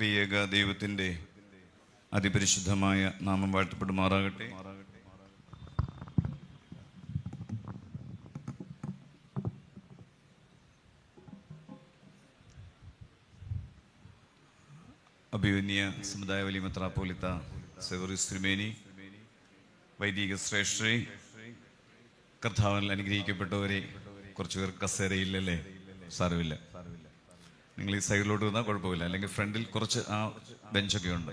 ത്രിയേക ദൈവത്തിന്റെ അതിപരിശുദ്ധമായ നാമം വാഴ്ത്തപ്പെടുമാറാകട്ടെ. അഭിമന്യ സമുദായ വലിയ മെത്രാപ്പോലിത്ത സെവറിസ് ത്രിമേനി വൈദിക ശ്രേഷ്ഠി കർത്താവിൽ അനുഗ്രഹിക്കപ്പെട്ടവരെ കുറച്ചുപേർ കസേരയില്ലല്ലേ കസേരയില്ലല്ലേ? സാരമില്ല. നിങ്ങൾ ഈ സൈഡിലോട്ട് വന്നാൽ കുഴപ്പമില്ല. അല്ലെങ്കിൽ ഫ്രണ്ടിൽ കുറച്ച് ആ ബെഞ്ചൊക്കെ ഉണ്ട്.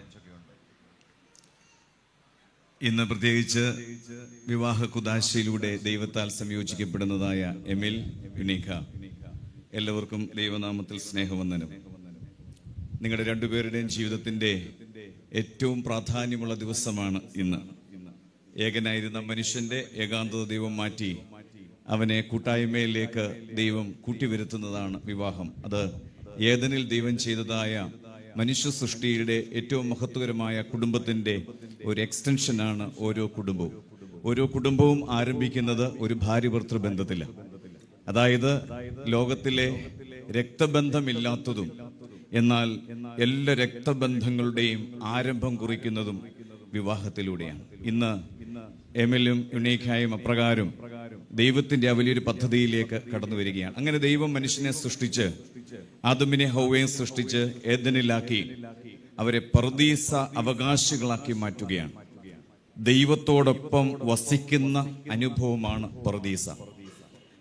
ഇന്ന് പ്രത്യേകിച്ച് വിവാഹ കുദാശയിലൂടെ ദൈവത്താൽ സംയോജിക്കപ്പെടുന്നതായ എമിൽ യുനീഖ എല്ലാവർക്കും ദൈവനാമത്തിൽ സ്നേഹവന്ദനം. നിങ്ങളുടെ രണ്ടുപേരുടെയും ജീവിതത്തിന്റെ ഏറ്റവും പ്രാധാന്യമുള്ള ദിവസമാണ് ഇന്ന്. ഏകനായിരുന്ന മനുഷ്യന്റെ ഏകാന്തത ദൈവം മാറ്റി അവനെ കൂട്ടായ്മയിലേക്ക് ദൈവം കൂട്ടിവരുത്തുന്നതാണ് വിവാഹം. അത് ഏതനിൽ ദൈവം ചെയ്തതായ മനുഷ്യ സൃഷ്ടിയുടെ ഏറ്റവും മഹത്വകരമായ കുടുംബത്തിന്റെ ഒരു എക്സ്റ്റൻഷനാണ് ഓരോ കുടുംബവും. ഓരോ കുടുംബവും ആരംഭിക്കുന്നത് ഒരു ഭാര്യ ഭർത്തൃ ബന്ധത്തിലാണ് അതായത് ലോകത്തിലെ രക്തബന്ധമില്ലാത്തതും എന്നാൽ എല്ലാ രക്തബന്ധങ്ങളുടെയും ആരംഭം കുറിക്കുന്നതും വിവാഹത്തിലൂടെയാണ്. ഇന്ന് എമിലും യുണീഖായും അപ്രകാരം ദൈവത്തിന്റെ ആ വലിയൊരു പദ്ധതിയിലേക്ക് കടന്നു വരികയാണ്. അങ്ങനെ ദൈവം മനുഷ്യനെ സൃഷ്ടിച്ച് ആദമിനെ ഹൗവയും സൃഷ്ടിച്ച് ഏതനിലാക്കി അവരെ പർദീസ അവകാശികളാക്കി മാറ്റുകയാണ്. ദൈവത്തോടൊപ്പം വസിക്കുന്ന അനുഭവമാണ് പ്രതീസ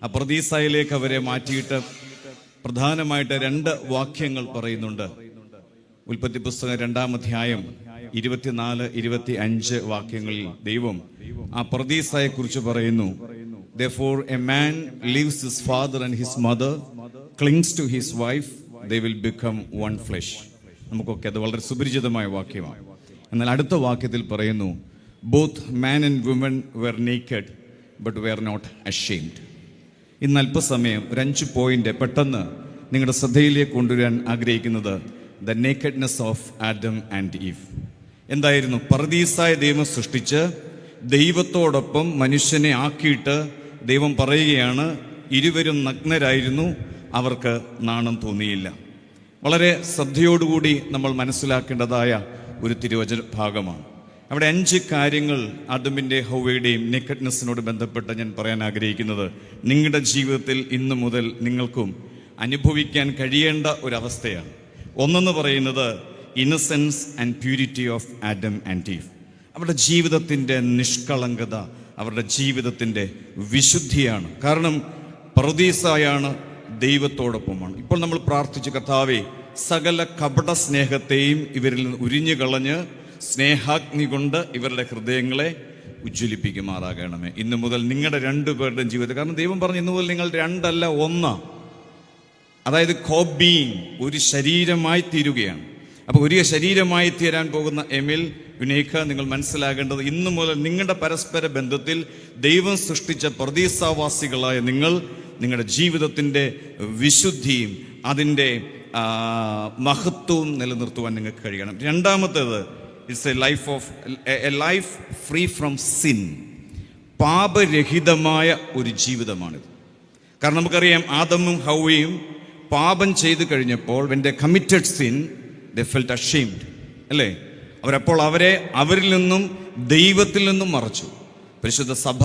ആ പ്രതീസയിലേക്ക് അവരെ മാറ്റിയിട്ട് പ്രധാനമായിട്ട് രണ്ട് വാക്യങ്ങൾ പറയുന്നുണ്ട്. ഉൽപ്പത്തി പുസ്തകം രണ്ടാം അധ്യായം ഇരുപത്തിനാല് ഇരുപത്തി അഞ്ച് വാക്യങ്ങളിൽ ദൈവം ആ പ്രതീസയെ കുറിച്ച് പറയുന്നു. Therefore, a man leaves his father and his mother, clings to his wife, they will become one flesh. നമുക്കൊക്കെ അത് വളരെ സുപരിചിതമായ വാക്യമാണ്. എന്നാൽ അടുത്ത വാക്യത്തിൽ പറയുന്നു both man and woman were naked but were not ashamed ഇന്ന് അല്പസമയം ഒരു അഞ്ച് പോയിന്റ് പെട്ടെന്ന് നിങ്ങളുടെ ശ്രദ്ധയിലേക്ക് കൊണ്ടുവരാൻ ആഗ്രഹിക്കുന്നത് the nakedness of Adam and Eve എന്തായിരുന്നു? പർദീസായ ദൈവം സൃഷ്ടിച്ച് ദൈവത്തോടൊപ്പം മനുഷ്യനെ ആക്കിയിട്ട് ദൈവം പറയുകയാണ് ഇരുവരും നഗ്നരായിരുന്നു അവർക്ക് നാണം തോന്നിയില്ല. വളരെ ശ്രദ്ധയോടുകൂടി നമ്മൾ മനസ്സിലാക്കേണ്ടതായ ഒരു തിരുവചന ഭാഗമാണ്. അവിടെ അഞ്ച് കാര്യങ്ങൾ ആദമിന്റെ ഹൗവയുടെയും നെക്കഡ്നെസ്സിനോട് ബന്ധപ്പെട്ട് ഞാൻ പറയാൻ ആഗ്രഹിക്കുന്നത്. നിങ്ങളുടെ ജീവിതത്തിൽ ഇന്നു മുതൽ നിങ്ങൾക്കും അനുഭവിക്കാൻ കഴിയേണ്ട ഒരവസ്ഥയാണ്. ഒന്നെന്ന് പറയുന്നത് innocence and purity of Adam and ടീഫ് അവരുടെ ജീവിതത്തിന്റെ നിഷ്കളങ്കത അവരുടെ ജീവിതത്തിന്റെ വിശുദ്ധിയാണ്. കാരണം പ്രതീസായാണ് ദൈവത്തോടൊപ്പമാണ്. ഇപ്പോൾ നമ്മൾ പ്രാർത്ഥിച്ചു കർത്താവെ സകല കപട സ്നേഹത്തെയും ഇവരിൽ നിന്ന് ഉരിഞ്ഞു കളഞ്ഞ് സ്നേഹാഗ്നി കൊണ്ട് ഇവരുടെ ഹൃദയങ്ങളെ ഉജ്ജ്വലിപ്പിക്കുമാറാകണമേ ഇന്നു മുതൽ നിങ്ങളുടെ രണ്ടു പേരുടെയും ജീവിതത്തിൽ കാരണം ദൈവം പറഞ്ഞു ഇന്നു മുതൽ നിങ്ങൾ രണ്ടല്ല ഒന്നാ. അതായത് കോബീങ് ഒരു ശരീരമായി തീരുകയാണ്. അപ്പോൾ ഒരു ശരീരമായി തീരാൻ പോകുന്ന എമിൽ വിനേഖ നിങ്ങൾ മനസ്സിലാകേണ്ടത് ഇന്നു മുതൽ നിങ്ങളുടെ പരസ്പര ബന്ധത്തിൽ ദൈവം സൃഷ്ടിച്ച പ്രതീസാവാസികളായ നിങ്ങൾ നിങ്ങളുടെ ജീവിതത്തിന്റെ വിശുദ്ധിയും അതിന്റെ മഹത്വവും നിലനിർത്തുവാൻ നിങ്ങൾക്ക് കഴിയണം. രണ്ടാമത്തേത് it's a life of a life free from sin പാപരഹിതമായ ഒരു ജീവിതമാണിത്. കാരണം നമുക്കറിയാം ആദമും ഹൗവയും പാപം ചെയ്തു കഴിഞ്ഞപ്പോൾ when they committed sin they felt ashamed അല്ലേ? അവരപ്പോൾ അവരെ അവരിൽ നിന്നും ദൈവത്തിൽ നിന്നും മറച്ചു. പരിശുദ്ധ സഭ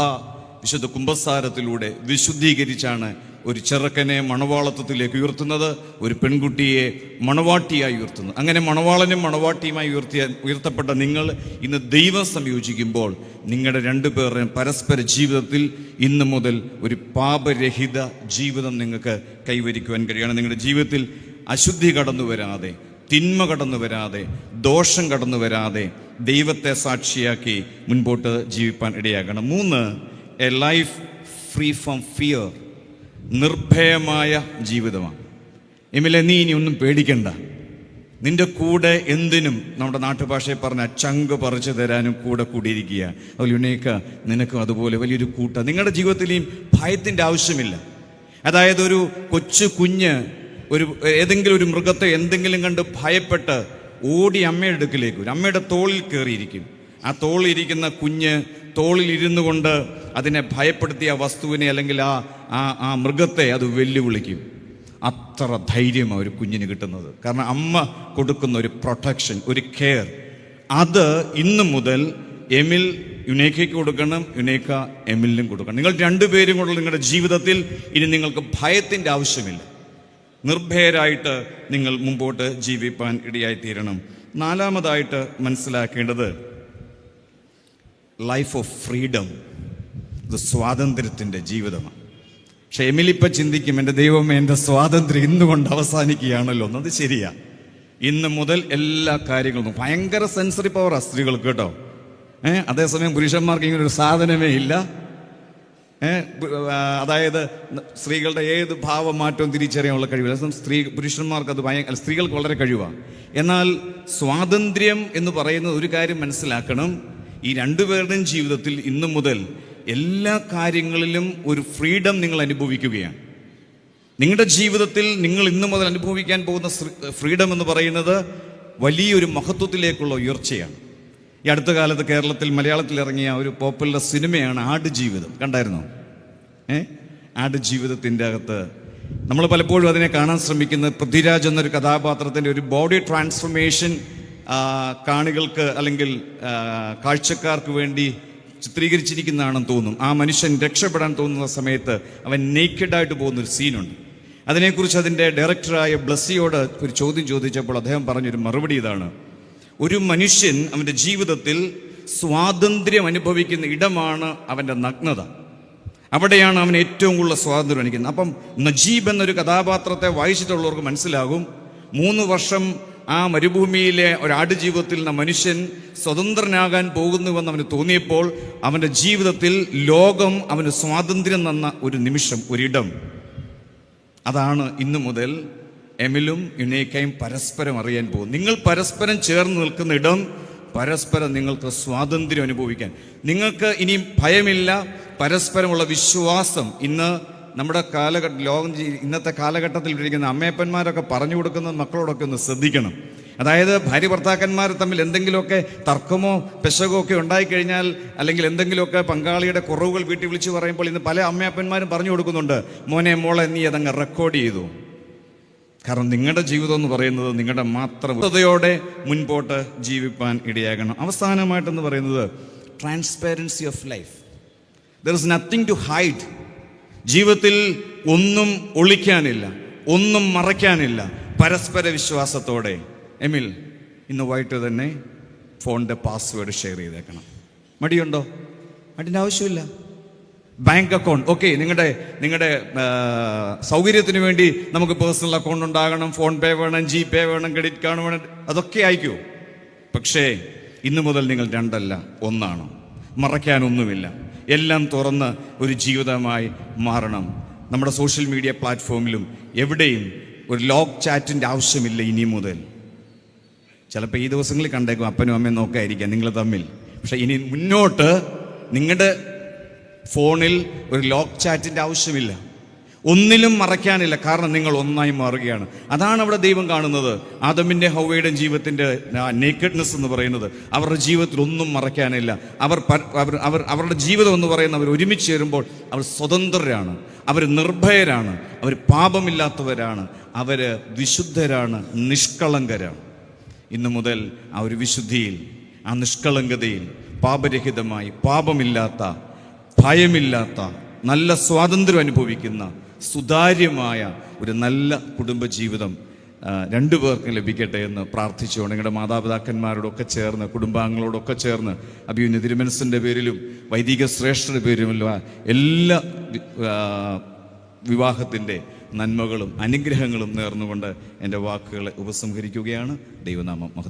വിശുദ്ധ കുംഭസാരത്തിലൂടെ വിശുദ്ധീകരിച്ചാണ് ഒരു ചെറുക്കനെ മണവാളത്വത്തിലേക്ക് ഉയർത്തുന്നത് ഒരു പെൺകുട്ടിയെ മണവാട്ടിയായി ഉയർത്തുന്നത്. അങ്ങനെ മണവാളനും മണവാട്ടിയുമായി ഉയർത്തിയ ഉയർത്തപ്പെട്ട നിങ്ങൾ ഇന്ന് ദൈവം സംയോജിക്കുമ്പോൾ നിങ്ങളുടെ രണ്ടുപേരുടെയും പരസ്പര ജീവിതത്തിൽ ഇന്നു മുതൽ ഒരു പാപരഹിത ജീവിതം നിങ്ങൾക്ക് കൈവരിക്കുവാൻ കഴിയണം നിങ്ങളുടെ ജീവിതത്തിൽ അശുദ്ധി കടന്നു വരാതെ തിന്മ കടന്നു വരാതെ ദോഷം കടന്നു വരാതെ ദൈവത്തെ സാക്ഷിയാക്കി മുൻപോട്ട് ജീവിപ്പാൻ ഇടയാകണം. മൂന്ന് a life free from fear നിർഭയമായ ജീവിതമാണ്. എമിലെ നീ ഇനി ഒന്നും പേടിക്കണ്ട. നിന്റെ കൂടെ എന്തിനും നമ്മുടെ നാട്ടുഭാഷയെ പറഞ്ഞ ചങ്ക് പറിച്ചു തരാനും കൂടെ കൂടിയിരിക്കുക. അതുപോലെ യുണേക്ക നിനക്കും അതുപോലെ വലിയൊരു കൂട്ട. നിങ്ങളുടെ ജീവിതത്തിലെയും ഭയത്തിന്റെ ആവശ്യമില്ല. അതായത് ഒരു കൊച്ചു കുഞ്ഞ് ഒരു ഏതെങ്കിലും ഒരു മൃഗത്തെ എന്തെങ്കിലും കണ്ട് ഭയപ്പെട്ട് ഓടി അമ്മയുടെ അടുക്കിലേക്ക് വരും. അമ്മയുടെ തോളിൽ കയറിയിരിക്കും. ആ തോളിലിരിക്കുന്ന കുഞ്ഞ് തോളിൽ ഇരുന്നു കൊണ്ട് അതിനെ ഭയപ്പെടുത്തിയ വസ്തുവിനെ അല്ലെങ്കിൽ ആ ആ ആ മൃഗത്തെ അത് വെല്ലുവിളിക്കും. അത്ര ധൈര്യം ഒരു കുഞ്ഞിന് കിട്ടുന്നത്. കാരണം അമ്മ കൊടുക്കുന്ന ഒരു പ്രൊട്ടക്ഷൻ ഒരു കെയർ. അത് ഇന്ന് മുതൽ എമിൽ യുനേക്കയ്ക്ക് കൊടുക്കണം യുനേക്ക എമിലിനും കൊടുക്കണം. നിങ്ങൾ രണ്ടുപേരും കൂടെ നിങ്ങളുടെ ജീവിതത്തിൽ ഇനി നിങ്ങൾക്ക് ഭയത്തിന്റെ ആവശ്യമില്ല. നിർഭയരായിട്ട് നിങ്ങൾ മുമ്പോട്ട് ജീവിപ്പാൻ ഇടയായിത്തീരണം. നാലാമതായിട്ട് മനസ്സിലാക്കേണ്ടത് ലൈഫ് ഓഫ് ഫ്രീഡം ഇത് സ്വാതന്ത്ര്യത്തിന്റെ ജീവിതമാണ്. പക്ഷെ എമിലിപ്പ ചിന്തിക്കും എന്റെ ദൈവം എന്റെ സ്വാതന്ത്ര്യം ഇന്നുകൊണ്ട് അവസാനിക്കുകയാണല്ലോ. എന്നത് ശരിയാ. ഇന്ന് മുതൽ എല്ലാ കാര്യങ്ങളും ഭയങ്കര സെൻസറി പവറാണ് സ്ത്രീകൾക്ക് കേട്ടോ. ഏഹ് അതേസമയം പുരുഷന്മാർക്ക് ഇങ്ങനെ ഒരു സാധനമേ ഇല്ല. അതായത് സ്ത്രീകളുടെ ഏത് ഭാവമാറ്റവും തിരിച്ചറിയാനുള്ള കഴിവില്ല. സ്ത്രീ പുരുഷന്മാർക്ക് അത് ഭയ സ്ത്രീകൾക്ക് വളരെ കഴിവാണ് എന്നാൽ സ്വാതന്ത്ര്യം എന്ന് പറയുന്നത് ഒരു കാര്യം മനസ്സിലാക്കണം. ഈ രണ്ടുപേരുടെയും ജീവിതത്തിൽ ഇന്നു മുതൽ എല്ലാ കാര്യങ്ങളിലും ഒരു ഫ്രീഡം നിങ്ങൾ അനുഭവിക്കുകയാണ്. നിങ്ങളുടെ ജീവിതത്തിൽ നിങ്ങൾ ഇന്നു മുതൽ അനുഭവിക്കാൻ പോകുന്ന ഫ്രീഡം എന്ന് പറയുന്നത് വലിയൊരു മഹത്വത്തിലേക്കുള്ള ഉയർച്ചയാണ്. ഈ അടുത്ത കാലത്ത് കേരളത്തിൽ മലയാളത്തിൽ ഇറങ്ങിയ ഒരു പോപ്പുലർ സിനിമയാണ് ആടുജീവിതം. കണ്ടായിരുന്നോ? ഏ? ആടുജീവിതത്തിന്റെ അകത്ത് നമ്മൾ പലപ്പോഴും അതിനെ കാണാൻ ശ്രമിക്കുന്നത് പൃഥ്വിരാജ് എന്നൊരു കഥാപാത്രത്തിന്റെ ഒരു ബോഡി ട്രാൻസ്ഫർമേഷൻ കാണികൾക്ക് അല്ലെങ്കിൽ കാഴ്ചക്കാർക്ക് വേണ്ടി ചിത്രീകരിച്ചിരിക്കുന്നതാണെന്ന് തോന്നും. ആ മനുഷ്യൻ രക്ഷപ്പെടാൻ തോന്നുന്ന സമയത്ത് അവൻ നേക്കഡായിട്ട് പോകുന്ന ഒരു സീനുണ്ട് അതിനെക്കുറിച്ച് അതിന്റെ ഡയറക്ടറായ ബ്ലസ്സിയോട് ഒരു ചോദ്യം ചോദിച്ചപ്പോൾ അദ്ദേഹം പറഞ്ഞൊരു മറുപടി ഇതാണ്. ഒരു മനുഷ്യൻ അവന്റെ ജീവിതത്തിൽ സ്വാതന്ത്ര്യം അനുഭവിക്കുന്ന ഇടമാണ് അവന്റെ നഗ്നത. അവിടെയാണ് അവൻ ഏറ്റവും കൂടുതൽ സ്വാതന്ത്ര്യം അനുഭവിക്കുന്നത്. അപ്പം നജീബ് എന്നൊരു കഥാപാത്രത്തെ വായിച്ചിട്ടുള്ളവർക്ക് മനസ്സിലാകും മൂന്ന് വർഷം ആ മരുഭൂമിയിലെ ഒരാട് ജീവിതത്തിൽ നിന്ന മനുഷ്യൻ സ്വതന്ത്രനാകാൻ പോകുന്നുവെന്ന് അവന് തോന്നിയപ്പോൾ അവന്റെ ജീവിതത്തിൽ ലോകം അവന് സ്വാതന്ത്ര്യം തന്ന ഒരു നിമിഷം ഒരിടം. അതാണ് ഇന്നു മുതൽ എമിലും യുനേക്കയും പരസ്പരം അറിയാൻ പോകും. നിങ്ങൾ പരസ്പരം ചേർന്ന് നിൽക്കുന്ന ഇടം പരസ്പരം നിങ്ങൾക്ക് സ്വാതന്ത്ര്യം അനുഭവിക്കാൻ. നിങ്ങൾക്ക് ഇനിയും ഭയമില്ല പരസ്പരമുള്ള വിശ്വാസം ഇന്ന് നമ്മുടെ കാലഘട്ട ലോകം ഇന്നത്തെ കാലഘട്ടത്തിൽ ഇരിക്കുന്ന അമ്മയപ്പന്മാരൊക്കെ പറഞ്ഞു കൊടുക്കുന്ന മക്കളോടൊക്കെ ഒന്ന് ശ്രദ്ധിക്കണം. അതായത് ഭാര്യ ഭർത്താക്കന്മാർ തമ്മിൽ എന്തെങ്കിലുമൊക്കെ തർക്കമോ പെശകോ ഒക്കെ ഉണ്ടായിക്കഴിഞ്ഞാൽ അല്ലെങ്കിൽ എന്തെങ്കിലുമൊക്കെ പങ്കാളിയുടെ കുറവുകൾ വീട്ടിൽ വിളിച്ചു പറയുമ്പോൾ ഇന്ന് പല അമ്മയപ്പന്മാരും പറഞ്ഞു കൊടുക്കുന്നുണ്ട് മോനെ മോളെ നീ അതങ്ങ് റെക്കോർഡ് ചെയ്തു. കാരണം നിങ്ങളുടെ ജീവിതം എന്ന് പറയുന്നത് നിങ്ങളുടെ മാത്രം വൃത്തതയോടെ മുൻപോട്ട് ജീവിപ്പാൻ ഇടയാകണം. അവസാനമായിട്ടെന്ന് പറയുന്നത് transparency of life there is nothing to hide ജീവിതത്തിൽ ഒന്നും ഒളിക്കാനില്ല ഒന്നും മറയ്ക്കാനില്ല. പരസ്പര വിശ്വാസത്തോടെ. എമിൽ ഇന്ന് വൈകിട്ട് തന്നെ ഫോണിന്റെ പാസ്വേഡ് ഷെയർ ചെയ്തേക്കണം. മടിയുണ്ടോ? മടിന്റെ ആവശ്യമില്ല. Bank account. ഓക്കെ നിങ്ങളുടെ നിങ്ങളുടെ സൗകര്യത്തിന് വേണ്ടി നമുക്ക് പേഴ്സണൽ അക്കൗണ്ട് ഉണ്ടാകണം. ഫോൺ പേ വേണം ജി പേ വേണം ക്രെഡിറ്റ് കാർഡ് വേണം അതൊക്കെ അയക്കൂ പക്ഷേ ഇന്നു മുതൽ നിങ്ങൾ രണ്ടല്ല ഒന്നാണ്. മറയ്ക്കാനൊന്നുമില്ല. എല്ലാം തുറന്ന് ഒരു ജീവിതമായി മാറണം. നമ്മുടെ സോഷ്യൽ മീഡിയ പ്ലാറ്റ്ഫോമിലും എവിടെയും ഒരു ലോക്ക് ചാറ്റിന്റെ ആവശ്യമില്ല ഇനി മുതൽ. ചിലപ്പോൾ ഈ ദിവസങ്ങളിൽ കണ്ടേക്കും അപ്പനും അമ്മയും നോക്കായിരിക്കാം നിങ്ങൾ തമ്മിൽ. പക്ഷേ ഇനി മുന്നോട്ട് നിങ്ങളുടെ ഫോണിൽ ഒരു ലോക്ക് ചാറ്റിന്റെ ആവശ്യമില്ല. ഒന്നിലും മറയ്ക്കാനില്ല. കാരണം നിങ്ങൾ ഒന്നായി മാറുകയാണ്. അതാണ് അവിടെ ദൈവം കാണുന്നത്. ആദമിന്റെ ഹൗവയുടെ ജീവിതത്തിന്റെ നേക്കഡ്നെസ് എന്ന് പറയുന്നത്. അവരുടെ ജീവിതത്തിൽ ഒന്നും മറയ്ക്കാനില്ല. അവർ അവർ അവരുടെ ജീവിതം എന്ന് പറയുന്ന അവർ ഒരുമിച്ച് ചേരുമ്പോൾ അവർ സ്വതന്ത്രരാണ്. അവർ നിർഭയരാണ്. അവർ പാപമില്ലാത്തവരാണ്. അവർ വിശുദ്ധരാണ് നിഷ്കളങ്കരാണ്. ഇന്നു മുതൽ ആ ഒരു വിശുദ്ധിയിൽ ആ നിഷ്കളങ്കതയിൽ പാപരഹിതമായി പാപമില്ലാത്ത ഭയമില്ലാത്ത നല്ല സ്വാതന്ത്ര്യം അനുഭവിക്കുന്ന സുതാര്യമായ ഒരു നല്ല കുടുംബജീവിതം രണ്ടു പേർക്കും ലഭിക്കട്ടെ എന്ന് പ്രാർത്ഥിച്ചുകൊണ്ട് നിങ്ങളുടെ മാതാപിതാക്കന്മാരോടൊക്കെ ചേർന്ന് കുടുംബാംഗങ്ങളോടൊക്കെ ചേർന്ന് അഭിയുന്ന തിരുമനസിന്റെ പേരിലും വൈദിക ശ്രേഷ്ഠരുടെ പേരിലുമുള്ള എല്ലാ വിവാഹത്തിന്റെ നന്മകളും അനുഗ്രഹങ്ങളും നേർന്നുകൊണ്ട് എന്റെ വാക്കുകളെ ഉപസംഹരിക്കുകയാണ്. ദൈവനാമം